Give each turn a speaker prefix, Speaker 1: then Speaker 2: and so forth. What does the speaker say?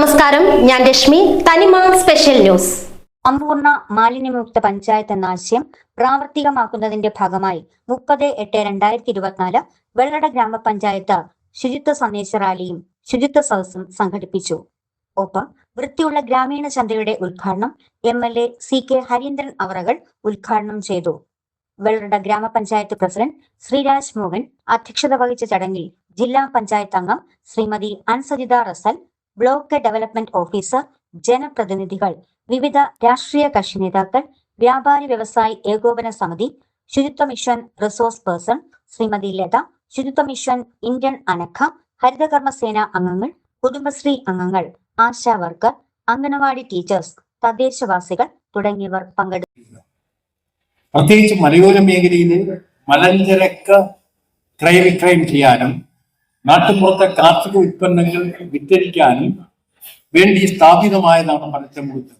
Speaker 1: നമസ്കാരം ഞാൻ രശ്മി തനിമ സ്പെഷ്യൽ ന്യൂസ്
Speaker 2: സമ്പൂർണ മാലിന്യമുക്ത പഞ്ചായത്ത് എന്ന ആശയം പ്രാവർത്തികമാക്കുന്നതിന്റെ ഭാഗമായി മുപ്പത് എട്ട് രണ്ടായിരത്തി ഇരുപത്തിനാല് വെള്ളട ഗ്രാമപഞ്ചായത്ത് ശുചിത്വ സന്ദേശ റാലിയും ശുചിത്വ സദസ്സും സംഘടിപ്പിച്ചു. ഒപ്പം വൃത്തിയുള്ള ഗ്രാമീണ ചന്തയുടെ ഉദ്ഘാടനം M L A C K Harindran അവറകൾ ഉദ്ഘാടനം ചെയ്തു. വെള്ളട ഗ്രാമപഞ്ചായത്ത് പ്രസിഡന്റ് ശ്രീരാജ് മോഹൻ അധ്യക്ഷത വഹിച്ച ചടങ്ങിൽ ജില്ലാ പഞ്ചായത്ത് അംഗം Shrimati Ansajitha Rasal block development officer ജനപ്രതിനിധികൾ വിവിധ രാഷ്ട്രീയ കക്ഷി നേതാക്കൾ വ്യാപാരി വ്യവസായി ഏകോപന സമിതി ശുചിത്വ mission resource person Shrimati Latha ശുചിത്വ മിഷൻ ഇന്ത്യൻ അനഖ ഹരിതകർമ്മസേന അംഗങ്ങൾ കുടുംബശ്രീ അംഗങ്ങൾ ആശാ വർക്കർ അംഗനവാടി ടീച്ചേഴ്സ് തദ്ദേശവാസികൾ തുടങ്ങിയവർ പങ്കെടുത്തു
Speaker 3: പ്രത്യേകിച്ച് മലയോര മേഖലയിൽ മലഞ്ചരക്ക് ക്രയവിക്രയം ചെയ്യാനും നാട്ടുപുറത്തെ കാർഷിക ഉൽപ്പന്നങ്ങൾ വിറ്റഴിക്കാനും വേണ്ടി സ്ഥാപിതമായതാണ് മലച്ചമുഴുത്തം